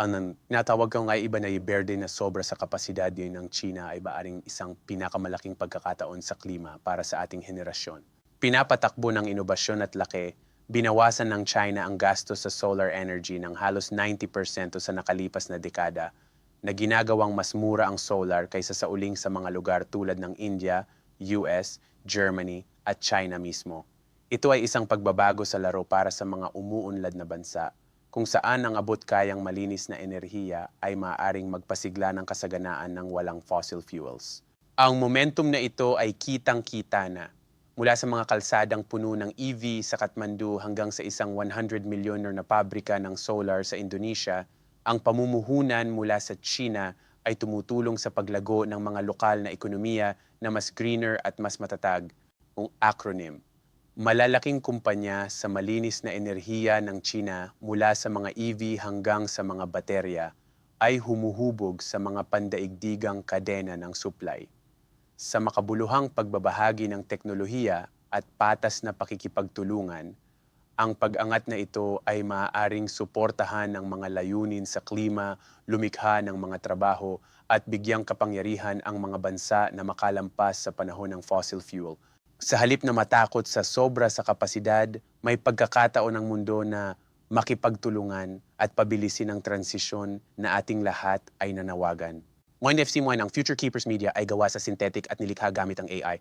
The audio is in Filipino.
ang tinatawag ko nga iba na berde na sobra sa kapasidad yun ng China ay baaring isang pinakamalaking pagkakataon sa klima para sa ating henerasyon. Pinapatakbo ng inobasyon at laki, binawasan ng China ang gastos sa solar energy ng halos 90% sa nakalipas na dekada na ginagawang mas mura ang solar kaysa sa uling sa mga lugar tulad ng India, US, Germany at China mismo. Ito ay isang pagbabago sa laro para sa mga umuunlad na bansa kung saan ang abot kayang malinis na enerhiya ay maaaring magpasigla ng kasaganaan ng walang fossil fuels. Ang momentum na ito ay kitang-kita na mula sa mga kalsadang puno ng EV sa Kathmandu hanggang sa isang 100 milyoner na pabrika ng solar sa Indonesia, ang pamumuhunan mula sa China ay tumutulong sa paglago ng mga lokal na ekonomiya na mas greener at mas matatag, ang acronym malalaking kumpanya sa malinis na enerhiya ng China mula sa mga EV hanggang sa mga baterya ay humuhubog sa mga pandaigdigang kadena ng supply. Sa makabuluhang pagbabahagi ng teknolohiya at patas na pakikipagtulungan, ang pag-angat na ito ay maaaring suportahan ng mga layunin sa klima, lumikha ng mga trabaho at bigyang kapangyarihan ang mga bansa na makalampas sa panahon ng fossil fuel sa halip na matakot sa sobra sa kapasidad, may pagkakataon ng mundo na makipagtulungan at pabilisin ang transisyon na ating lahat ay nanawagan. Mo NFC mo ang Future Keepers Media ay gawa sa synthetic at nilikha gamit ang AI.